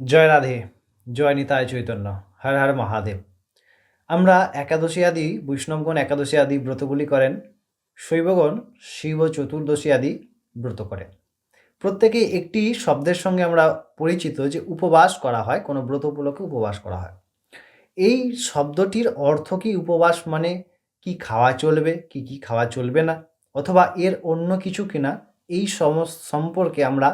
জয় রাধে, জয় নিতায় চৈতন্য, হর হর মহাদেব। আমরা একাদশী আদি, বৈষ্ণবগণ একাদশী আদি ব্রতগুলি করেন, শৈবগণ শিব চতুর্দশী আদি ব্রত করেন। প্রত্যেকেই একটি শব্দের সঙ্গে আমরা পরিচিত যে উপবাস করা হয়, কোনো ব্রত উপলক্ষে উপবাস করা হয়। এই শব্দটির অর্থ কি উপবাস মানে কি খাওয়া চলবে, কি কি খাওয়া চলবে না, অথবা এর অন্য কিছু কিনা, এই সম সম্পর্কে আমরা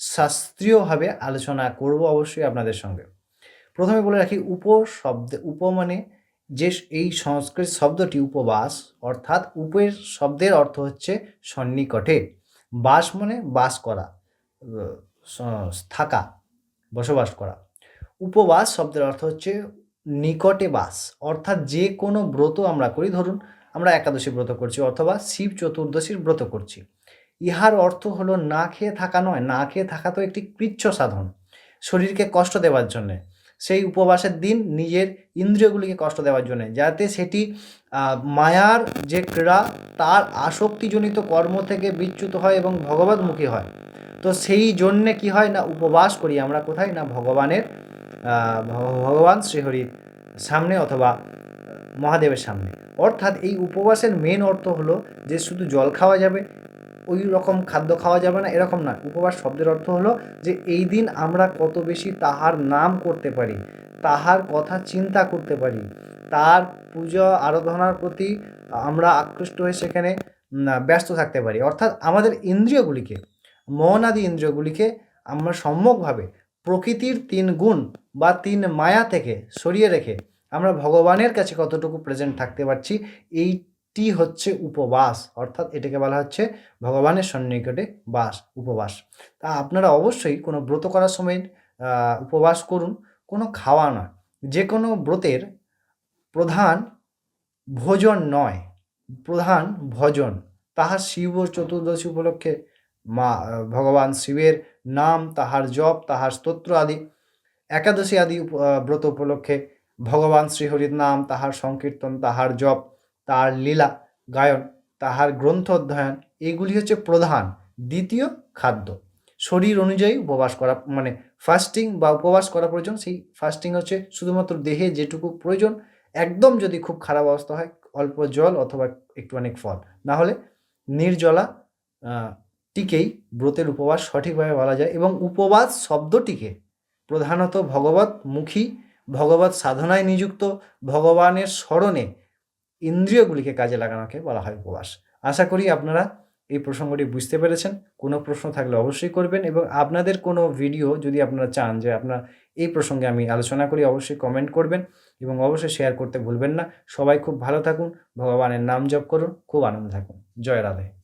শাস্ত্রীয়ভাবে আলোচনা করব অবশ্যই আপনাদের সঙ্গে। প্রথমে বলে রাখি উপ শব্দ উপ মানে যে এই সংস্কৃত শব্দটি উপবাস, অর্থাৎ উপের শব্দের অর্থ হচ্ছে সন্নিকটে। বাস মানে বাস করা থাকা, বসবাস করা। উপবাস শব্দের অর্থ হচ্ছে নিকটে বাস, অর্থাৎ যে কোনো ব্রত আমরা করি, ধরুন আমরা একাদশী ব্রত করছি অথবা শিব চতুর্দশীর ব্রত করছি। ইহার অর্থ হলো না খেয়ে থাকা নয়, না খেয়ে থাকা তো একটি কৃচ্ছ সাধন। শরীরকে কষ্ট দেওয়ার জন্যে। সেই উপবাসের দিন নিজের ইন্দ্রিয়গুলিকে কষ্ট দেওয়ার জন্য, যাতে সেটি মায়ার যে ক্রীড়া, তার আসক্তিজনিত কর্ম থেকে বিচ্যুত হয় এবং ভগবতমুখী হয়। তো সেই জন্যে কি হয় না উপবাস করি আমরা কোথায়? না ভগবানের ভগবান শ্রীহরির সামনে অথবা মহাদেবের সামনে। অর্থাৎ এই উপবাসের মেন অর্থ হলো যে শুধু জল খাওয়া যাবে ওই রকম খাদ্য খাওয়া যাবে না, এরকম না উপবাস শব্দের অর্থ হলো যে, এই দিন আমরা কত বেশি তাহার নাম করতে পারি, তাহার কথা চিন্তা করতে পারি, তার পুজো আরাধনার প্রতি আমরা আকৃষ্ট হয়ে সেখানে ব্যস্ত থাকতে পারি। অর্থাৎ আমাদের ইন্দ্রিয়গুলিকে মন আদি ইন্দ্রিয়গুলিকে আমরা সম্যকভাবে প্রকৃতির তিন গুণ বা তিন মায়া থেকে সরিয়ে রেখে আমরা ভগবানের কাছে কতটুকু প্রেজেন্ট থাকতে পারছি এইটি হচ্ছে উপবাস, অর্থাৎ এটাকে বলা হচ্ছে ভগবানের সন্নিকটে বাস, উপবাস। তা আপনারা অবশ্যই কোনো ব্রত করার সময় উপবাস করুন, কোনো খাওয়া নয় যে কোনো ব্রতের প্রধান ভোজন নয়, প্রধান ভজন। তাহার শিব চতুর্দশী উপলক্ষে মা ভগবান শিবের নাম, তাহার জপ, তাহার স্তোত্র আদি, একাদশী আদি ব্রত উপলক্ষে ভগবান শ্রীহরির নাম, তাহার সংকীর্তন, তাহার জপ তার লীলা, গায়ন, তাহার গ্রন্থ অধ্যয়ন, এগুলি হচ্ছে প্রধান। দ্বিতীয় খাদ্য। শরীর অনুযায়ী উপবাস করা মানে ফাস্টিং বা উপবাস করা প্রয়োজন। সেই ফাস্টিং হচ্ছে শুধুমাত্র দেহে যেটুকু প্রয়োজন। একদম যদি খুব খারাপ অবস্থা হয়, অল্প জল অথবা একটুখানি ফল। না হলে নির্জলা টিকেই ব্রতের উপবাস সঠিকভাবে বলা যায় এবং উপবাস শব্দটিকে প্রধানত ভগবত মুখী, ভগবত সাধনায় নিযুক্ত, ভগবানের স্মরণে ইন্দ্রিয়গুলিকে কাজে লাগানোকে বলা হয় উপবাস। আশা করি আপনারা এই প্রসঙ্গটি বুঝতে পেরেছেন। কোনো প্রশ্ন থাকলে অবশ্যই করবেন এবং আপনাদের কোনো ভিডিও যদি আপনারা চান যে আপনার এই প্রসঙ্গে আমি আলোচনা করি, অবশ্যই কমেন্ট করবেন এবং অবশ্যই শেয়ার করতে ভুলবেন না। সবাই খুব ভালো থাকুন। ভগবানের নাম জপ করুন। খুব আনন্দ থাকুন। জয় রাধে।